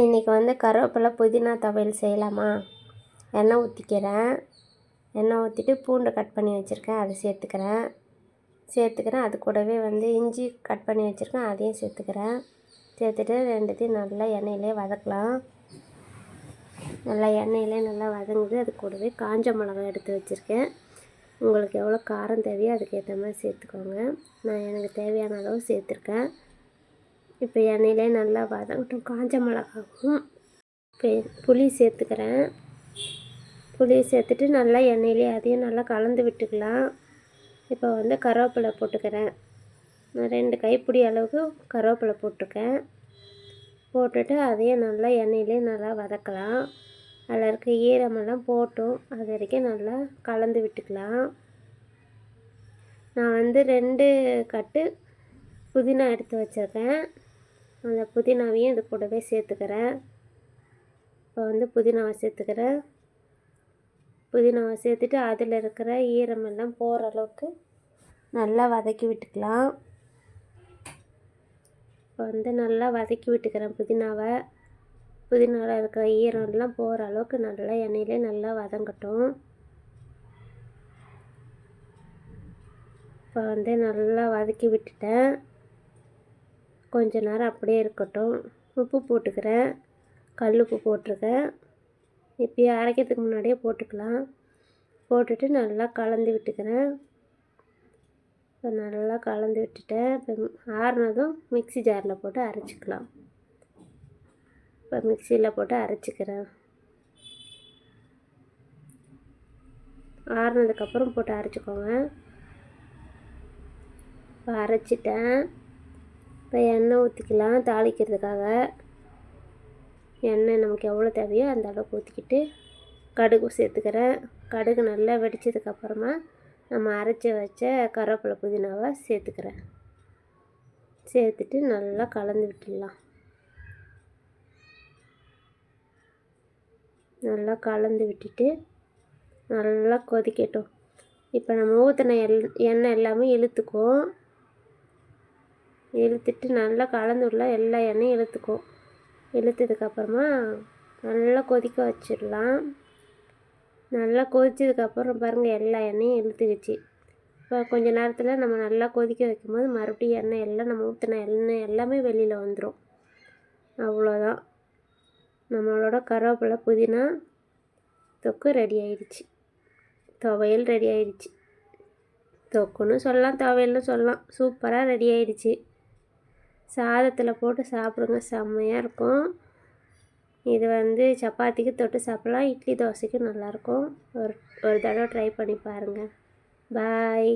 இன்றைக்கி வந்து கருவேப்பிலை புதினா துவையல் செய்யலாமா? எண்ணெய் ஊற்றிக்கிறேன் எண்ணெய் ஊற்றிட்டு பூண்டை கட் பண்ணி வச்சுருக்கேன். அதை சேர்த்துக்கிறேன். சேர்த்துக்கிறேன். அது கூடவே வந்து இஞ்சி கட் பண்ணி வச்சுருக்கேன். அதையும் சேர்த்துக்கிறேன். சேர்த்துட்டு ரெண்டுத்தையும் நல்லா எண்ணெயிலே வதக்கலாம். நல்லா எண்ணெயிலே நல்லா வதங்குது. அது கூடவே காஞ்ச மிளகாய் எடுத்து வச்சுருக்கேன். உங்களுக்கு எவ்வளோ காரம் தேவையோ அதுக்கேற்ற மாதிரி சேர்த்துக்கோங்க. நான் எனக்கு தேவையான அளவு சேர்த்துருக்கேன். இப்போ எண்ணெயிலே நல்லா வதங்கட்டும். காஞ்ச மிளகாவும் இப்போ புளி சேர்த்துக்கிறேன். புளி சேர்த்துட்டு நல்லா எண்ணெயிலே அதையும் நல்லா கலந்து விட்டுக்கலாம். இப்போ வந்து கருவேப்பிலை போட்டுக்கிறேன். நான் ரெண்டு கைப்பிடி அளவுக்கு கருவேப்பிலை போட்டிருக்கேன். போட்டுட்டு அதையும் நல்லா எண்ணெயிலே நல்லா வதக்கலாம். அதில் இருக்க ஈரமெல்லாம் போட்டும். அது வரைக்கும் நல்லா கலந்து விட்டுக்கலாம். நான் வந்து ரெண்டு கட்டு புதினா எடுத்து வச்சுருக்கேன். அந்த புதினாவையும் இது கூடவே சேர்த்துக்கிறேன். இப்போ வந்து புதினாவை சேர்த்துக்கிறேன். புதினாவை சேர்த்துட்டு அதில் இருக்கிற ஈரமெல்லாம் போகிற அளவுக்கு நல்லா வதக்கி விட்டுக்கலாம். இப்போ வந்து நல்லா வதக்கி விட்டுக்கிறேன் புதினாவை. புதினாவில் இருக்கிற ஈரம்லாம் போகிற அளவுக்கு நல்லா எண்ணெயிலே நல்லா வதங்கட்டும். இப்போ வந்து நல்லா வதக்கி விட்டுட்டேன். கொஞ்ச நேரம் அப்படியே இருக்கட்டும். உப்பு போட்டுக்கிறேன். கல் உப்பு போட்டிருக்கேன். இப்போயே அரைக்கிறதுக்கு முன்னாடியே போட்டுக்கலாம். போட்டுட்டு நல்லா கலந்து விட்டுக்கிறேன். இப்போ நல்லா கலந்து விட்டுட்டேன். இப்போ ஆறுனதும் மிக்சி ஜாரில் போட்டு அரைச்சிக்கலாம். இப்போ மிக்சியில் போட்டு அரைச்சிக்கிறேன். ஆறுனதுக்கப்புறம் போட்டு அரைச்சிக்கோங்க. இப்போ அரைச்சிட்டேன். இப்போ எண்ணெய் ஊற்றிக்கலாம் தாளிக்கிறதுக்காக. எண்ணெய் நமக்கு எவ்வளோ தேவையோ அந்த அளவுக்கு ஊற்றிக்கிட்டு கடுகு சேர்த்துக்கிறேன். கடுகு நல்லா வெடித்ததுக்கப்புறமா நம்ம அரைச்சி வச்ச கருவேப்பிலை புதினாவை சேர்த்துக்கிறேன். சேர்த்துட்டு நல்லா கலந்து விட்டுடலாம். நல்லா கலந்து விட்டுட்டு நல்லா கொதிக்கட்டும். இப்போ நம்ம ஊற்றின எல் எண்ணெய் எல்லாமே இழுத்துக்கும் இழுத்துட்டு நல்லா கலந்து விடல எல்லா எண்ணெயும் இழுத்துக்கும் இழுத்ததுக்கப்புறமா நல்லா கொதிக்க வச்சிடலாம். நல்லா கொதிச்சதுக்கப்புறம் பாருங்கள் எல்லா எண்ணெயும் இழுத்துக்கிச்சு. இப்போ கொஞ்ச நேரத்தில் நம்ம நல்லா கொதிக்க வைக்கும்போது மறுபடியும் எண்ணெய் எல்லாம் நம்ம ஊற்றின எண்ணெய் எல்லாமே வெளியில் வந்துடும் அவ்வளோதான். நம்மளோட கருவேப்பிலை புதினா தொக்கு ரெடி ஆயிடுச்சு. துவையல் ரெடி ஆயிடுச்சு. தொக்குன்னு சொல்லலாம் துவையல்னு சொல்லலாம். சூப்பராக ரெடி ஆயிடுச்சு. சாதத்தில் போட்டு சாப்பிடுங்க. செம்மையாக இருக்கும். இது வந்து சப்பாத்திக்கு தொட்டு சாப்பிட்லாம். இட்லி தோசைக்கும் நல்லாயிருக்கும் ஒரு ஒரு தடவை ட்ரை பண்ணி பாருங்கள் பாய்